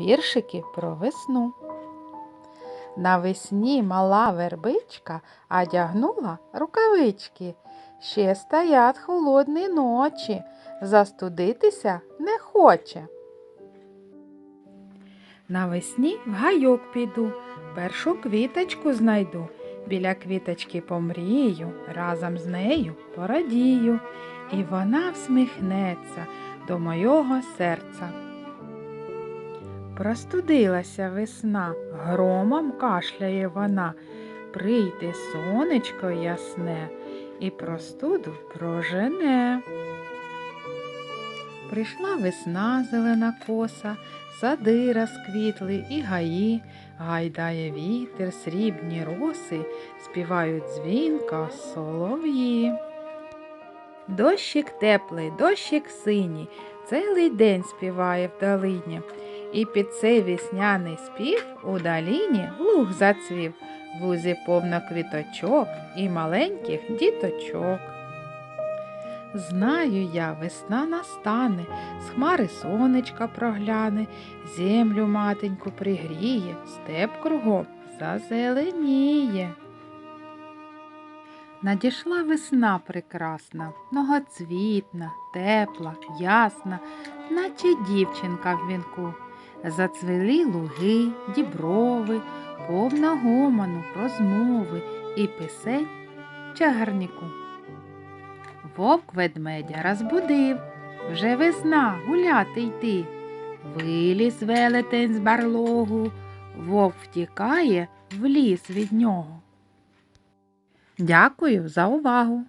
Віршики про весну. Навесні мала вербичка одягнула рукавички. Ще стоять холодні ночі, застудитися не хоче. Навесні в гайок піду, першу квіточку знайду. Біля квіточки помрію, разом з нею порадію, і вона всміхнеться до мого серця. Простудилася весна, громом кашляє вона, прийде сонечко ясне і простуду прожене. Прийшла весна зелена коса, сади розквітли і гаї, гайдає вітер, срібні роси, співають дзвінко солов'ї. Дощик теплий, дощик синій, цілий день співає в долині. І під цей весняний спів у доліні луг зацвів, в лузі повно квіточок і маленьких діточок. Знаю я, весна настане, з хмари сонечка прогляне, землю матеньку пригріє, степ кругом зазеленіє. Надійшла весна прекрасна, многоцвітна, тепла, ясна, наче дівчинка в вінку. Зацвели луги, діброви, повна гомону, розмови і пісень чагарнику. Вовк ведмедя розбудив, вже весна гуляти йти. Виліз велетень з барлогу, вовк втікає в ліс від нього. Дякую за увагу!